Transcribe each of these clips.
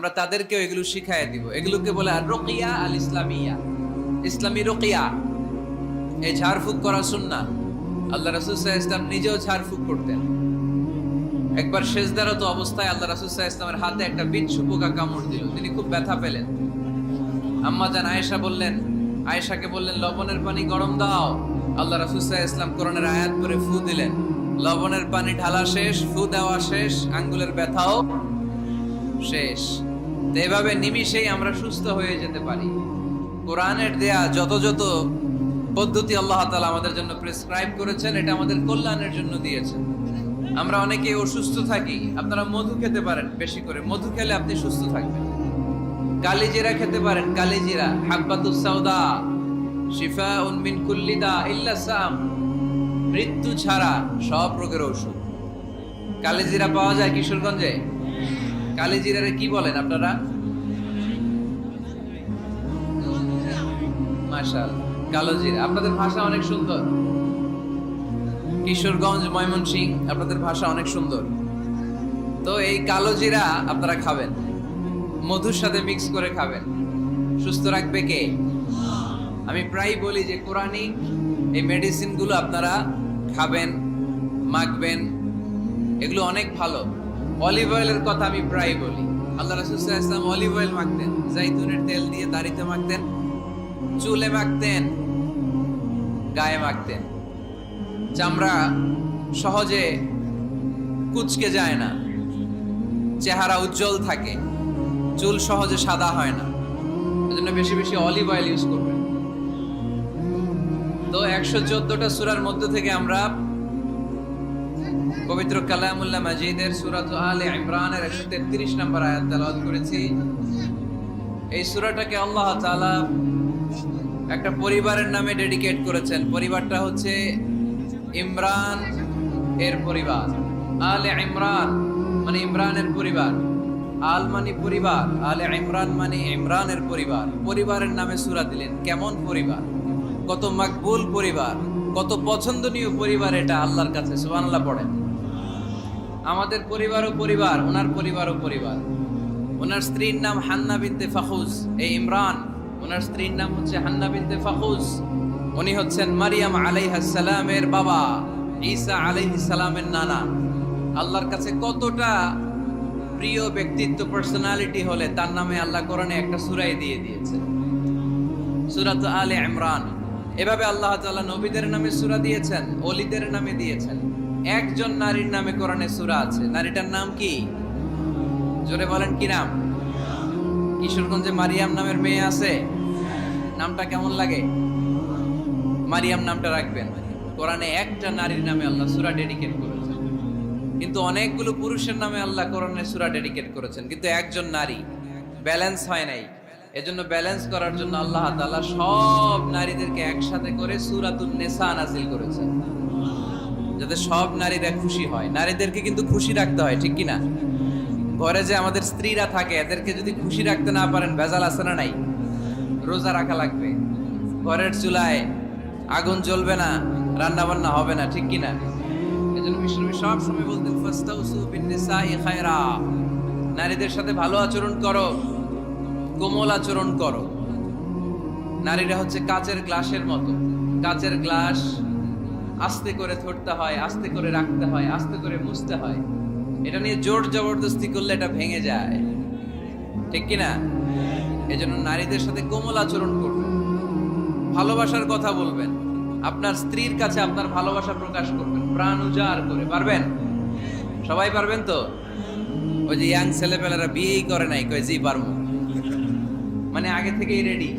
আমরা তাদেরকে এগুলো শিখাই দিব। এগুলোকে বলে রকিয়া আল ইসলামিয়া ইসলামী রকিয়া। এই ঝাড়ফুঁক করা সুন্না আল্লাহ রাসুল ইসলাম নিজেও ঝাড়ফুঁক করতেন। একবার শেষদারত অবস্থায় আল্লাহ রাসুল ইসলামের হাতে একটা বিচ্ছু পোকা কামড় দিল। তিনি খুব ব্যথা পেলেন। আম্মা জান আয়েশা বললেন, আয়েশাকে বললেন, লবণের পানি গরম দাও। আল্লাহ রাসুল ইসলাম কোরআনের আয়াত করে ফু দিলেন। লবণের পানি ঢালা শেষ, ফু দেওয়া শেষ, আঙ্গুলের ব্যথাও শেষ। এভাবে নিমিষেই আমরা সুস্থ হয়ে যেতে পারি। কোরআনের দেয়া যত যত পদ্ধতি আল্লাহ তাআলা আমাদের জন্য প্রেসক্রাইব করেছেন, এটা আমাদের কল্যাণের জন্য দিয়েছেন। আমরা অনেকে অসুস্থ থাকি, আপনারা মধু খেতে পারেন বেশি করে। মধু খেলে আপনি সুস্থ থাকবেন। কালিজিরা খেতে পারেন, কালিজিরা। হাব্বাতুস সাউদা শিফা উনমিন কুল্লিদা ইল্লা সাম। মৃত্যু ছাড়া সব রোগের ঔষধ। কালিজিরা পাওয়া যায় কিশোরগঞ্জে? কালিজিরারে কি বলেন আপনারা? মাশাল, কালোজিরা। আপনাদের ভাষা অনেক সুন্দর। কিশোরগঞ্জ ময়মনসিং আপনাদের ভাষা অনেক সুন্দর। তো এই কালোজিরা আপনারা খাবেন। মধুর সাথে মিক্স করে খাবেন। সুস্থ রাখবে কে? আমি প্রায় বলি যে কোরআনিক এই মেডিসিনগুলো আপনারা খাবেন, মাখবেন, এগুলো অনেক ভালো। অলিভ অয়েলের কথা আমি প্রায় বলি। আল্লাহ রাসুল ইসলাম অলিভ অয়েল মাখতেন, জাইতুনের তেল দিয়ে দাড়িতে মাখতেন, চুলে মাখতেন, গায়ে মাখতেন। চামড়া সহজে কুচকে যায় না, চেহারা উজ্জ্বল থাকে, চুল সহজে সাদা হয় না। এজন্য বেশি বেশি অলিভ অয়েল ইউজ করবেন। তো একশো চোদ্দটা সুরার মধ্যে থেকে আমরা পবিত্র কালামুল্লাহ মাজিদের সুরাত আলে ইমরানের একশো তেত্রিশ নম্বর আয়াত তেলাওয়াত করেছি। এই সুরাটাকে আল্লাহ তাআলা একটা পরিবারের নামে ডেডিকেট করেছেন। পরিবারটা হচ্ছে ইমরান এর পরিবার, আলে ইমরান মানে ইমরানের পরিবার, আল মানে পরিবার, আলে ইমরান মানে ইমরানের পরিবার। পরিবারের নামে সুরা দিলেন, কেমন পরিবার? কত মাকবুল পরিবার। কত পছন্দনীয় পরিবার এটা আল্লাহর কাছে, সুবহানাল্লাহ পড়েন। আমাদের পরিবারও পরিবার, ওনার পরিবারও পরিবার। ওনার স্ত্রীর নাম হান্না বিনতে ফাখুজ এই ইমরান। ওনার স্ত্রীর নাম হচ্ছে হান্না বিনতে ফাখুজ। উনি হচ্ছেন মারিয়াম সালামের বাবা, ঈসা সালামের নানা। আল্লাহর কাছে কতটা প্রিয় ব্যক্তিত্ব পার্সোনালিটি হলে তার নামে আল্লাহ কোরআনে একটা সুরাই দিয়ে দিয়েছে সুরাত আলে ইমরান। এভাবে আল্লাহ তাআলা নবীদের নামে সূরা দিয়েছেন অলিদের নামে দিয়েছেন। একজন নারীর নামে কোরআনে সূরা আছে। নারীটার নাম কি? জোরে বলেন কি নাম? কিশোরগঞ্জে মারিয়াম নামের মেয়ে আছে। নামটা কেমন লাগে? মারিয়াম নামটা রাখবেন। কোরআনে একটা নারীর নামে আল্লাহ সূরা ডেডিকেট করেছেন। কিন্তু অনেকগুলো পুরুষের নামে আল্লাহ কোরআনে সূরা ডেডিকেট করেছেন। কিন্তু একজন নারী। ব্যালেন্স হয় নাই। এজন্য ব্যালেন্স করার জন্য আল্লাহ তাআলা সব নারীদেরকে একসাথে করে সূরাতুন নেসা নাজিল করেছেন। যাতে সব নারীরা খুশি হয়। নারীদেরকে কিন্তু খুশি রাখতে হয়, ঠিক কি না ঘরে যে আমাদের স্ত্রীরা থাকে, এদেরকে যদি খুশি রাখতে না পারেন, ভেজাল আছে না নাই? রোজা রাখা লাগবে। ঘরের চুলায় আগুন জ্বলবে না রান্না বান্না হবে না, ঠিক কি না এজন্য বিষ্ণু সব সময় বলতেন, ফাস্তাউসু বিন নারীদের সাথে ভালো আচরণ করো। কোমল আচরণ করো। নারীরা হচ্ছে কাচের গ্লাসের মতো। কাচের গ্লাস আস্তে করে ধরতে হয়, আস্তে করে রাখতে হয়, আস্তে করে মুছতে হয়। এটা নিয়ে জোর জবরদস্তি করলে এটা ভেঙে যায়। ঠিক কি না এজন্য নারীদের সাথে কোমল আচরণ করবেন ভালোবাসার কথা বলবেন। আপনার স্ত্রীর কাছে আপনার ভালোবাসা প্রকাশ করবেন। প্রাণ উজাড় করে। পারবেন? সবাই পারবেন তো? ওই যে ইয়াং ছেলেপেলেরা বিয়েই করে নাই, কয়, জি, পারব। মানে আগে থেকেই রেডি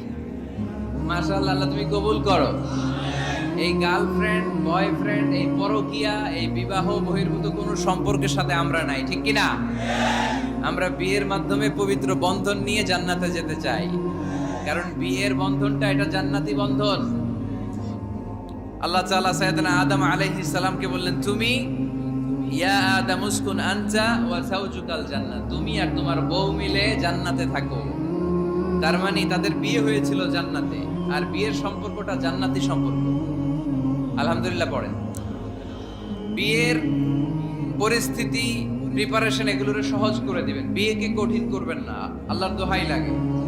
মাশাআল্লাহ আল্লাহ তুমি কবুল করো। এই গার্লফ্রেন্ড বয়ফ্রেন্ড এই পরকিয়া, এই বিবাহ, বহির্ভূত কোনো সম্পর্কের সাথে আমরা নাই, ঠিক কি না আমরা বিয়ের মাধ্যমে পবিত্র বন্ধন নিয়ে জান্নাতে যেতে চাই। কারণ বিয়ের বন্ধনটা এটা জান্নাতি বন্ধন। আল্লাহ তাআলা সাইয়েদনা আদম আলাইহিস সালামকে বললেন, তুমি, ইয়া আদম উসকুন আনতা ওয়া যাওজুকাল জান্নাত। তুমি আর তোমার বউ মিলে জান্নাতে থাকো। তার মানে তাদের বিয়ে হয়েছিল জান্নাতে, আর বিয়ের সম্পর্কটা জান্নাতি সম্পর্ক। আলহামদুলিল্লাহ পড়েন। বিয়ের পরিস্থিতি প্রিপারেশন এগুলোরে সহজ করে দিবেন। বিয়েকে কঠিন করবেন না, আল্লাহর দোহাই লাগে।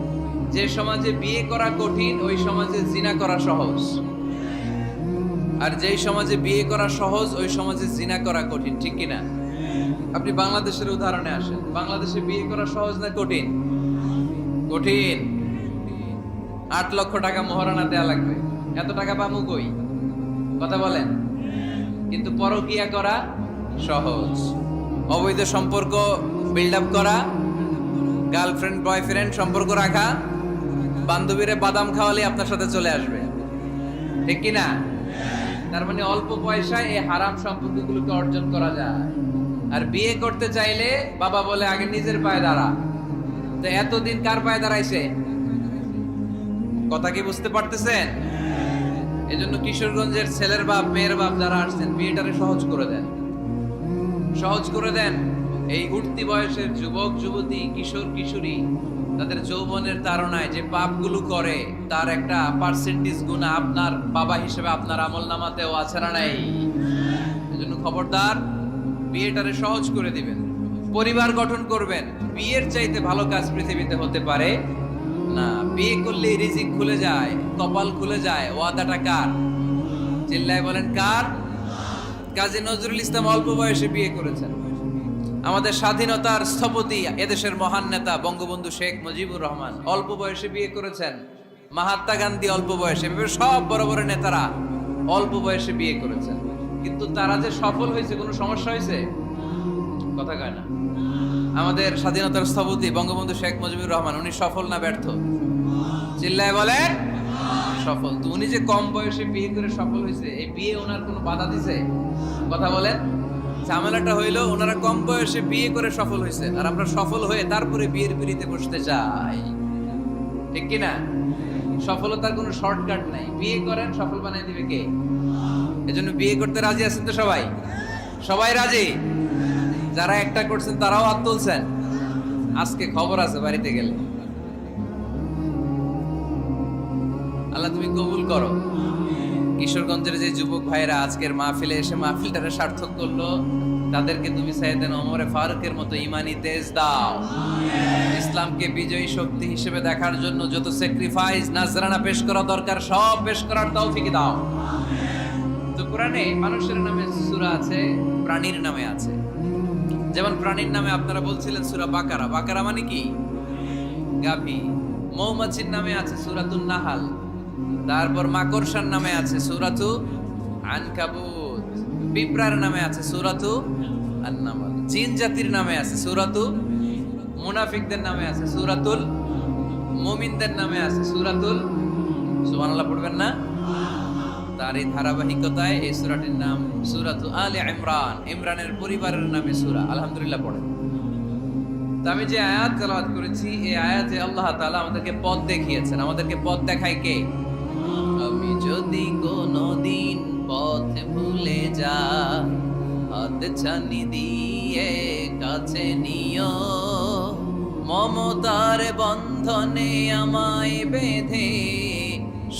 যে সমাজে বিয়ে করা কঠিন, ওই সমাজে জিনা করা সহজ। আর যেই সমাজে বিয়ে করা সহজ, ওই সমাজে জিনা করা কঠিন, ঠিক কিনা? আপনি বাংলাদেশের উদাহরণে আসেন। বাংলাদেশে বিয়ে করা সহজ না কঠিন? কঠিন। আট লক্ষ টাকা মহারণা দেয়া লাগবে। এত টাকা পামু কই? কথা বলেন। কিন্তু পরকিয়া করা সহজ। অবৈধ সম্পর্ক বিল্ড আপ করা গার্লফ্রেন্ড বয়ফ্রেন্ড সম্পর্ক রাখা, বান্ধবীরে বাদাম খাওয়ালে আপনার সাথে চলে আসবে। ঠিক কি না? তার মানে অল্প পয়সায় এই হারাম সম্পর্কগুলোকে অর্জন করা যায়। আর বিয়ে করতে চাইলে বাবা বলে, আগে নিজের পায়ে দাঁড়া। তো এতদিন কার পায়ে দাঁড়াইছে? কথা কি বুঝতে পারতেছেন? এজন্য কিশোরগঞ্জের ছেলের বাপ, মেয়ের বাপ যারা আসছেন বিয়েটারে সহজ করে দেন। সহজ করে দেন। এই উঠতি বয়সের যুবক, যুবতী, কিশোর, কিশোরী, তাদের যৌবনের তাড়নায় যে পাপগুলো করে, তার একটা পার্সেন্টেজ গুণা আপনার বাবা হিসেবে আপনার আমল নামাতেও আছে না নাই? এজন্য খবরদার বিয়েটারে সহজ করে দিবেন। পরিবার গঠন করবেন। বিয়ের চাইতে ভালো কাজ পৃথিবীতে হতে পারে না। বিয়ে করলে রিজিক খুলে যায়, কপাল খুলে যায়। ওয়াদাটা কার? চিল্লায় বলেন কার? কাজী নজরুল ইসলাম অল্প বয়সে বিয়ে করেছেন। আমাদের স্বাধীনতার স্থপতি এদেশের মহান নেতা বঙ্গবন্ধু শেখ মুজিবুর রহমান অল্প বয়সে বিয়ে করেছেন। মহাত্মা গান্ধী অল্প বয়সে সব বড় বড় নেতারা অল্প বয়সে বিয়ে করেছেন। কিন্তু তারা যে সফল হয়েছে, কোনো সমস্যা হয়েছে? কথা কয় না। আমাদের স্বাধীনতার স্থপতি বঙ্গবন্ধু শেখ মুজিবুর রহমান, উনি সফল না ব্যর্থ? চিল্লায় বলেন, সফল। তো উনি যে কম বয়সে বিয়ে করে সফল হয়েছে, এই বিয়ে ওনার কোনো বাধা দিছে? কথা বলেন, ঝামেলাটা হইল ওনারা কম বয়সে বিয়ে করে সফল হয়েছে, আর আমরা সফল হয়ে তারপরে বিয়ের পিড়িতে বসতে চাই। ঠিক কি না সফলতার কোনো শর্টকাট নাই। বিয়ে করেন, সফল বানাই দিবে কে? এজন্য বিয়ে করতে রাজি আছেন তো সবাই? সবাই রাজি? যারা একটা করছেন, তারাও হাত তুলছেন। আজকে খবর আছে বাড়িতে গেলে। আল্লাহ তুমি কবুল করো। কিশোরগঞ্জের যে যুবক ভাইরা আজকের মাহফিলে এসে মাহফিলটারে সার্থক করল, তাদেরকে তুমি ওমরে ফারুকের মতো ইমানি তেজ দাও। ইসলামকে বিজয়ী শক্তি হিসেবে দেখার জন্য যত স্যাক্রিফাইস নাজরানা পেশ করা দরকার, সব পেশ করার তৌফিক দাও। তো কোরআনে মানুষের নামে সুরা আছে, প্রাণীর নামে আছে। যেমন প্রাণীর নামে আপনারা বলছিলেন সুরা বাকারা। বাকারা মানে কি? গাভী। মৌমাছির নামে আছে সূরাতুন নাহাল। তারপর মাকড়সার নামে আছে সূরাতু আনকাবুত। পিঁপড়ার নামে আছে সুরাতু আন-নামল। জিন জাতির নামে আছে সুরাতু মুনাফিকদের নামে আছে সুরাতুল মুমিনদের নামে আছে সূরাতুল। সুবহানাল্লাহ, পড়বেন না? তার এই ধারাবাহিকতায় এই সূরাটির নাম সূরাতু আলে ইমরান। ইমরানের পরিবারের নামে সূরা। আলহামদুলিল্লাহ পড়েন তো আমি যে আয়াত তেলাওয়াত করেছি, এই আয়াতে আল্লাহ তাআলা আমাদেরকে পথ দেখিয়েছেন। আমাদেরকে পথ দেখায় কে? আমি যদি কোনদিন পথ ভুলে যা হাত ছানি দিয়ে কাছে নিও। মমতার বন্ধনে আমায় বেঁধে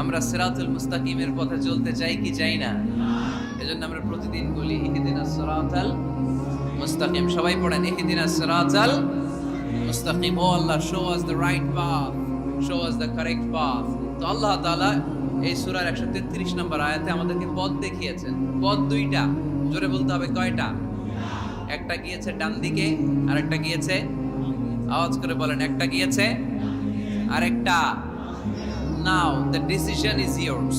আমরা সিরাতুল মুস্তাকিমের পথে চলতে চাই কি চাই না? এজন্য আমরা প্রতিদিন বলি, ইহদিনা সিরাতাল মুস্তাকিম। সবাই পড়েন, ইহদিনা সিরাতাল মুস্তাকিম। O Allah show us the right path show us the correct path তো আল্লাহ তাআলা এই সূরার 133 নম্বর আয়াতে আমাদেরকে পথ দেখিয়েছেন। পথ দুইটা, জোরে বলতে হবে কয়টা? একটা গিয়েছে ডান দিকে আর একটা গিয়েছে, আওয়াজ করে বলেন, একটা গিয়েছে, আরেকটা now the decision is yours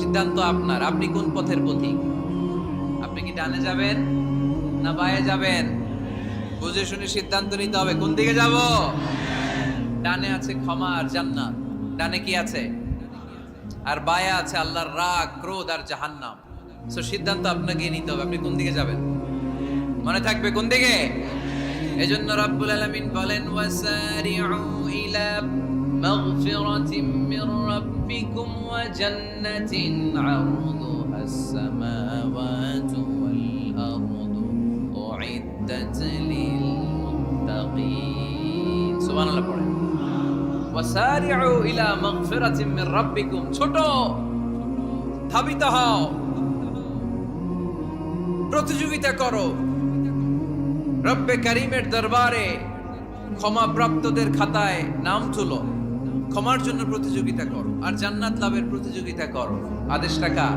সিদ্ধান্ত আপনার। আপনি কোন পথের পথিক? আপনি কি ডানে যাবেন না বায়ে যাবেন? বুঝে শুনে সিদ্ধান্ত নিতে হবে। কোন দিকে যাব? ডানে আছে ক্ষমা আর জান্নাত। ডানে কি আছে? আর বায়ে আছে আল্লাহর রাগ, ক্রোধ আর জাহান্নাম। সো সিদ্ধান্ত আপনাকে নিতে হবে। আপনি কোন দিকে যাবেন? মনে থাকবে কোন দিকে? এজন্য রাব্বুল আলামিন বলেন, ওয়াসারিউ ইলা রাব্বিকুম ওয়া জান্নাতিন আরদুহা আস-সামাওয়াতু ওয়াল আরদু উইদ্দাত লিল মুত্তাকিন সুবহানাল্লাহ পড়েন ওয়াসারিউ ইলা মাগফিরাতিম মির রাব্বিকুম ছোট, ধাবিত হও। প্রতিযোগিতা করো। রব্বে করিমের দরবারে ক্ষমা প্রাপ্তদের খাতায় নাম তুলো। ক্ষমার জন্য প্রতিযোগিতা করো, আর জান্নাত লাভের প্রতিযোগিতা করো। আদেশটা কার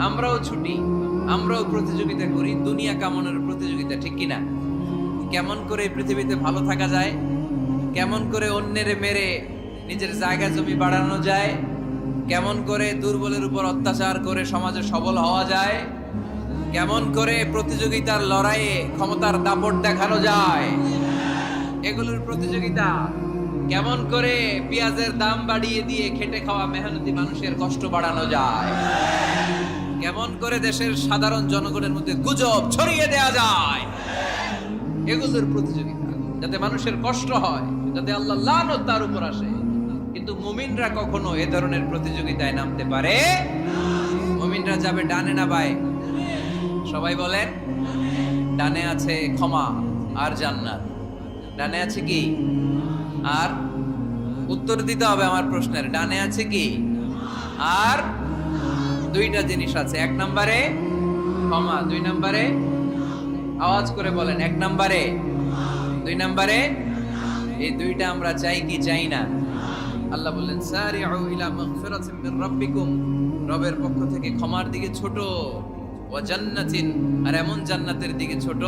আমরাও ছুটি, আমরাও প্রতিযোগিতা করি, দুনিয়া কামনের প্রতিযোগিতা, ঠিক কিনা? কেমন করে পৃথিবীতে ভালো থাকা যায়? কেমন করে অন্যের মেরে নিজের জায়গা জমি বাড়ানো যায়? কেমন করে দুর্বলের উপর অত্যাচার করে সমাজে সবল হওয়া যায়? কেমন করে প্রতিযোগিতার লড়াইয়ে ক্ষমতার দাপট দেখানো যায়? এগুলোর প্রতিযোগিতা কেমন করে পেঁয়াজের দাম বাড়িয়ে দিয়ে খেটে খাওয়া মেহনতি মানুষের কষ্ট বাড়ানো যায়? কেমন করে দেশের সাধারণ জনগণের মধ্যে গুজব ছড়িয়ে দেয়া যায়? এগুলোর প্রতিযোগিতা, যাতে মানুষের কষ্ট হয়, যাতে আল্লাহ লানত তার উপর আসে। কিন্তু মুমিনরা কখনো এ ধরনের প্রতিযোগিতায় নামতে পারে? মুমিনরা যাবে ডানে না বাই সবাই বলেন, ডানে আছে ক্ষমা আর জান্নাত। ডানে আছে কি? আর উত্তর দিতে হবে আমার প্রশ্নের। ডানে আছে কি? আর দুইটা জিনিস আছে। এক নম্বরে, ক্ষমা। দুই নম্বরে, আওয়াজ করে বলেন, এক নম্বরে। দুই নম্বরে, এই দুইটা আমরা চাই কি চাই না? আল্লাহ বললেন সারিউ ইলা মাগফিরাতিন মির রাব্বিকুম। রবের পক্ষ থেকে ক্ষমার দিকে ছোট। ওয়া জান্নাতিন, আর এমন জান্নাতের দিকে ছোট।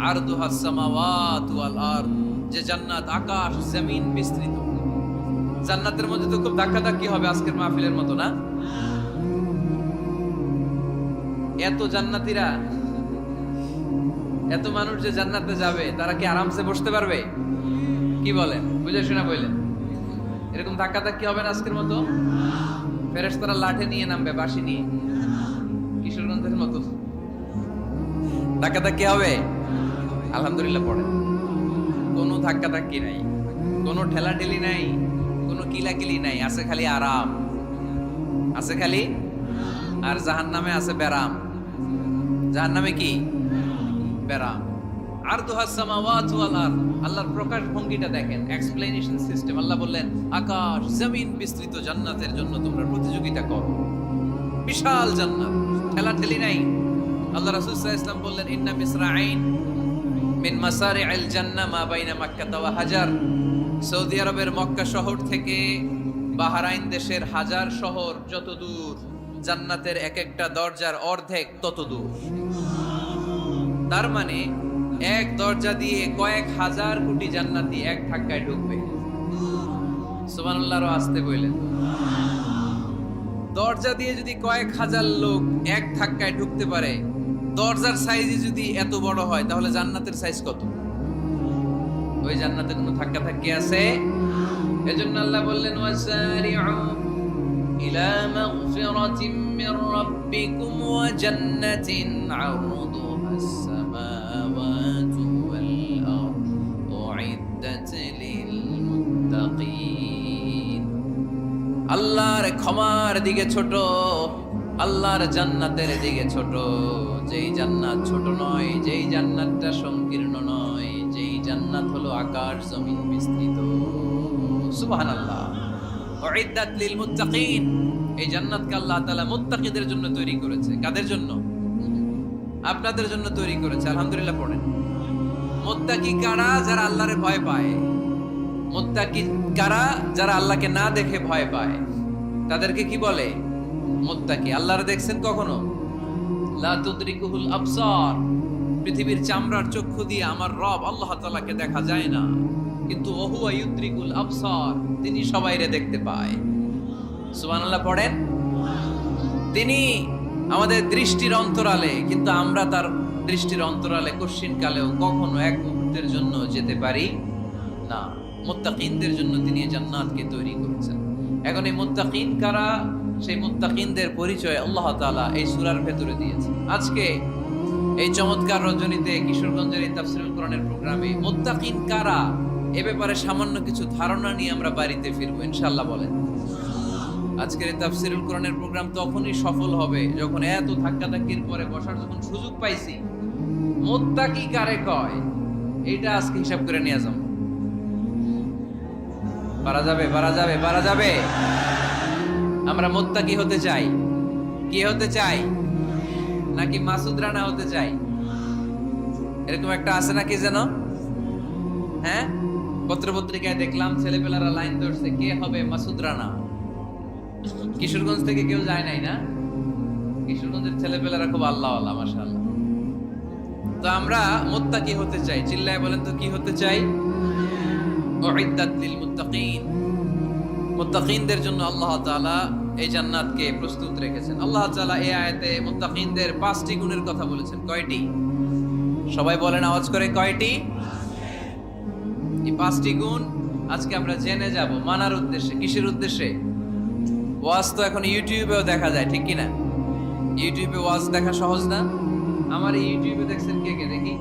আরদুহাস সামাওয়াতু ওয়াল আরদ। যে জান্নাত আকাশ জমিন বিস্তৃত। জান্নাতের মধ্যে তো খুব ধাক্কাধাক্কি হবে আজকের মাহফিলের মতো, না? এত জান্নাতীরা, এত মানুষ যে জান্নাতে যাবে, তারা কি আরামসে বসতে পারবে? কি বলেন? বুঝে শোনা বললেন এরকম ধাক্কা ধাক্কি হবে না আজকের মতো? ফেরেস তারা লাঠে নিয়ে নামবে বাসি নিয়ে। কিশোরগঞ্জের মতো। ধাক্কা ধাক্কি হবে? আলহামদুলিল্লাহ পড়ে। কোনো ধাক্কা ধাক্কি নাই। কোনো ঠেলাঠেলি নাই, কোনো কিলাকিলি নাই, আছে খালি আরাম। আছে খালি আর জাহান নামে আছে ব্যারাম। জাহান নামে কি? ব্যারাম। আর দুহাসামাওয়াত ওয়াল আল্লাহর প্রকাশ ভঙ্গিটা দেখেন এক্সপ্লেনেশন সিস্টেম আল্লাহ বললেন, আকাশ, জমিন বিস্তৃত জান্নাতের জন্য তোমরা প্রতিযোগিতা করো। বিশাল জান্নাত। ঠেলা ঠেলি নাই। আল্লাহ রাসূল সাল্লাল্লাহু আলাইহি বললেন, ইন্না মিসরাঈন মিন মাসারি'আল জান্নাহ মা বাইনা মাক্কা ওয়া হাজার। সৌদি আরবের মক্কা শহর থেকে বাহরাইন দেশের হাজার শহর যত দূর, জান্নাতের এক একটা দরজার অর্ধেক তত দূর। তার মানে এক দরজা দিয়ে কয়েক হাজার কোটি জান্নাতি এক ধাক্কায় ঢুকবে। সুবহানাল্লাহর আসতে বললেন। দরজা দিয়ে যদি কয়েক হাজার লোক এক ধাক্কায় ঢুকতে পারে দরজার সাইজে যদি এত বড় হয়, তাহলে জান্নাতের সাইজ কত? ওই জান্নাতে কোনো ধাক্কা ধাক্কি আছে? এজন্য আল্লাহ বললেন আল্লাহর ক্ষমার দিকে ছোট। আল্লাহর জান্নাতের দিকে ছোট। যেই জান্নাত ছোট নয়, যেই জান্নাতটা সংকীর্ণ নয়, যেই জান্নাত হলো আকাশ জমিন বিস্তৃত। সুবহানাল্লাহ। উইদ্দাত লিল মুত্তাকিন। এই জান্নাতকে আল্লাহ তাআলা মুত্তাকিদের জন্য তৈরি করেছে। কাদের জন্য? আপনাদের জন্য তৈরি করেছে। আলহামদুলিল্লাহ পড়েন। মুত্তাকি কারা? যারা আল্লাহরে ভয় পায়। মুত্তাকি কারা? যারা আল্লাহকে না দেখে ভয় পায়। তাদেরকে কি বলে? মুত্তাকি, আল্লাহরে দেখছেন কখনো? লাতুদরিকুহুল আবসার, পৃথিবীর চামড়ার চক্ষু দিয়ে আমার রব আল্লাহ তাআলাকে দেখা যায় না। কিন্তু ওহুয়া ইউদ্রিকুল আবসার, তিনি সবাইরে দেখতে পায়। সুবহানাল্লাহ, পড়েন? তিনি আমাদের দৃষ্টির অন্তরালে, কিন্তু আমরা তার দৃষ্টির অন্তরালে কশ্চিন কালেও কখনো এক মুহূর্তের জন্য যেতে পারি না। মুত্তাকিনদের জন্য তিনি জান্নাতকে তৈরি করেছেন। এখন এই মোত্তাকিন কারা? সেই মুত্তাকিনদের পরিচয় আল্লাহ তাআলা এই সুরার ভেতরে দিয়েছে আজকে এই চমৎকার রজনীতে কিশোরগঞ্জের এই তাফসিরুল কোরআনের প্রোগ্রামে মুত্তাকিন কারা? এ ব্যাপারে সামান্য কিছু ধারণা নিয়ে আমরা বাড়িতে ফিরবো ইনশাল্লাহ বলেন। আজকের এই তাফসিরুল কোরআনের প্রোগ্রাম তখনই সফল হবে যখন এত ধাক্কাধাক্কির পরে বসার যখন সুযোগ পাইছি। মোত্তাকি কারে কয়? এটা আজকে হিসাব করে নিয়ে যাব। পারা যাবে পারা যাবে পারা যাবে। আমরা মোত্তাকি হতে চাই? কি হতে চাই? নাকি মাসুদ রানা হতে চাই? এরকম একটা আছে নাকি যেন? হ্যাঁ? পত্রপত্রিকায় দেখলাম ছেলেপেলারা লাইন ধরছে, কে হবে মাসুদ রানা? কিশোরগঞ্জ থেকে কেউ যায় নাই না? কিশোরগঞ্জের ছেলেপেলারা খুব আল্লাহ আল্লাহ মাশাআল্লাহ। তো আমরা মোত্তা কি হতে চাই? চিল্লায় বলেন তো কি হতে চাই? মুত্তাকিন। মুত্তাকিনদের জন্য আল্লাহ তাআলা এই জান্নাতকে প্রস্তুত রেখেছেন। আল্লাহ তাআলা এই আয়াতে মুত্তাকিনদের পাঁচটি গুণের কথা বলেছেন। কয়টি? সবাই বলেন আওয়াজ করে কয়টি? এই পাঁচটি গুণ আজকে আমরা জেনে যাব। মানার উদ্দেশ্যে, কিসের উদ্দেশ্যে? ওয়াজ তো এখন ইউটিউবেও দেখা যায়, ঠিক কি না ইউটিউবে ওয়াজ দেখা সহজ না? আমার ইউটিউবে দেখছেন কে কে দেখি?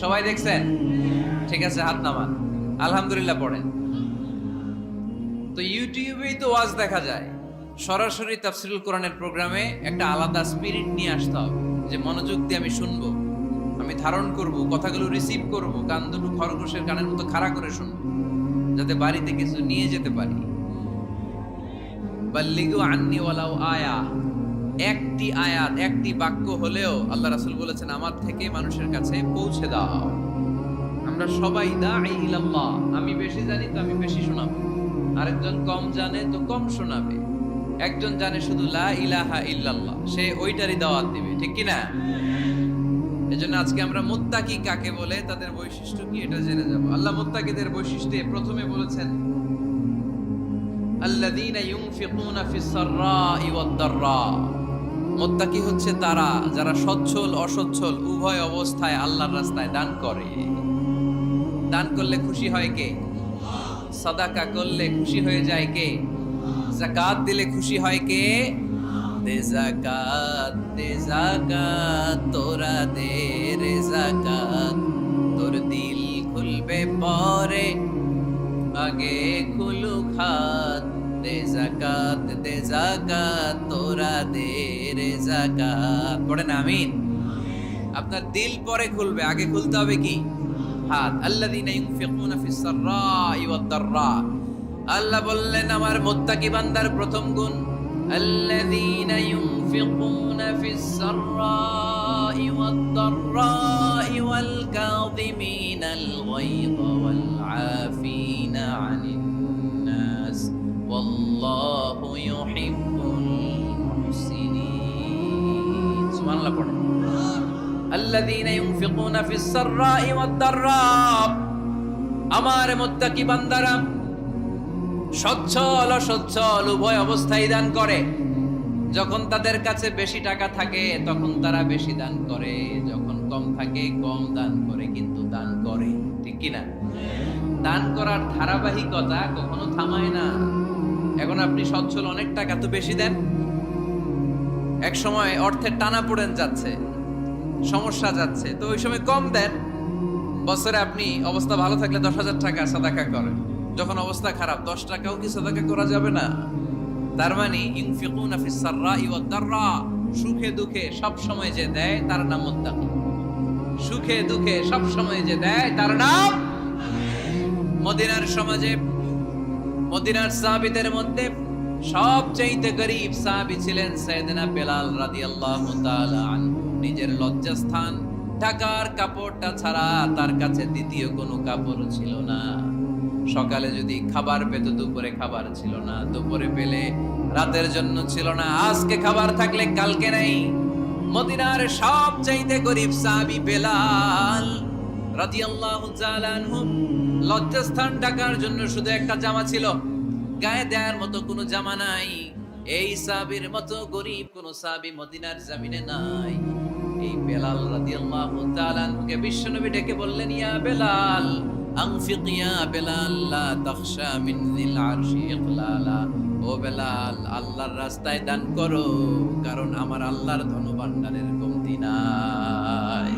সবাই দেখছেন? ঠিক আছে, হাত নামান। আলহামদুলিল্লাহ, পড়েন। তো ইউটিউবেই তো ওয়াজ দেখা যায়। সরাসরি তাফসিরুল কোরআনের প্রোগ্রামে একটা আলাদা স্পিরিট নিয়ে আসতে হবে, যে মনোযোগ দিয়ে আমি শুনব, আমি ধারণ করব, কথাগুলো রিসিভ করব কান দুটো খরগোশের কানের মতো খাড়া করে শুনব, যাতে বাড়িতে কিছু নিয়ে যেতে পারি। বাল্লিগু আয়া, একটি আয়াত, একটি বাক্য হলেও আল্লাহ রাসূল বলেছেন, আমার থেকে মানুষের কাছে পৌঁছে দাও। আমরা সবাই দাঈ ইলাল্লাহ, আমি বেশি জানি তো আমি বেশি শোনাবো। আরেকজন কম জানে তো কম শোনাবে। একজন জানে শুধু লা ইলাহা ইল্লাল্লাহ, সে ওইটারই দাওয়াত দিবে, ঠিক কি না এজন্য আজকে আমরা মুত্তাকি কাকে বলে, তাদের বৈশিষ্ট্য কি, এটা জেনে যাব। আল্লাহ মুত্তাকিদের বৈশিষ্ট্যে প্রথমে বলেছেন, আল্লাযীনা ইউনফিকুনা ফিস সাররাই ওয়াদ দাররা। মুত্তাকি হচ্ছে তারা যারা সচ্ছল, অসচ্ছল, উভয় অবস্থায় আল্লাহর রাস্তায় দান করে। দান করলে খুশি হয় কে? সাদাকা করলে খুশি হয়ে যায় কে? জাকাত দিলে খুশি হয় কে? দে জাকাত দে জাকাত, তোরা দে রে জাকাত। তোর দিল খুলবে পরে, আগে খুলুক হাত। দে জাকাত দে জাকাত, তোরা দে রে জাকাত। পড়েন আমিন? আপনার দিল পরে খুলবে, আগে খুলতে হবে কি? হাত আল্লাযীনা ইউনফিকুনা ফিস সাররাই ওয়াদ দাররা আল্লাহ বললেন আমার মুত্তাকি বান্দার প্রথম গুণ আল্লাযীনা ইউনফিকুনা ফিস সাররাই ওয়াদ দাররাই ওয়াল কাযিমিনাল গায়য ওয়াল আফিনা আনিন আল্লাযীনা ইউনফিকুনা ফিস সাররাই ওয়াদ দাররা আমার মুত্তাকি বান্দারা সচ্ছল অসচ্ছল উভয় অবস্থায় দান করে। যখন তাদের কাছে বেশি টাকা থাকে, তখন তারা বেশি দান করে। যখন কম থাকে, কম দান করে, কিন্তু দান করে। ঠিক কি না? দান করার ধারাবাহিকতা কখনো থামায় না। এখন আপনি সচ্ছল অনেক টাকা তো বেশি দেন। এক সময় অর্থের টানা পড়েন যাচ্ছে। সমস্যা যাচ্ছে। তো ওই সময় কম দেন। বছরে আপনি অবস্থা ভালো থাকলে দশ হাজার টাকা সাদাকা করেন। যখন অবস্থা খারাপ, দশ টাকাও কি সাদাকা করা যাবে না? তার মানে ইনফিকুনা ফিস দাররা। সুখে দুঃখে সব সময় যে দেয়, তার নাম মুত্তাকি। সুখে দুঃখে সব সময় যে দেয়, তার নাম মদিনার সমাজে, মদিনার সাহাবীদের মধ্যে সবচাইতে গরিব সাহাবী ছিলেন সাইয়েদনা বেলাল রাদিয়াল্লাহু তাআলা আনহু। নিজের লজ্জাস্থান, ঢাকার কাপড়টা ছাড়া তার কাছে দ্বিতীয় কোনো কাপড় ছিল না। সকালে যদি খাবার পেত, দুপুরে খাবার ছিল না। দুপুরে পেলে রাতের জন্য ছিল না। আজকে খাবার থাকলে কালকে নাই। মদিনার সব চাইতে গরিব সাহাবী বেলাল রাদিয়াল্লাহু তাআলা আনহু। লজ্জাস্থান ঢাকার জন্য শুধু একটা জামা ছিল। গায়ে দেওয়ার মতো কোনো জামা নাই। এই সাহাবীর মতো গরিব কোন সাহাবী মদিনার জামিনে নাই। এই বেলাল রাদিয়াল্লাহু তাআলা আনহুকে বিশ্বনবী ডেকে বললেন, ইয়া বেলাল আনফিক ইয়া বেলাল, লা তাখশা মিন যিল আরশি ইকলালা ও বেলাল, আল্লাহর রাস্তায় দান করো, কারণ আমার আল্লাহর ধনভাণ্ডারের কমতি নাই।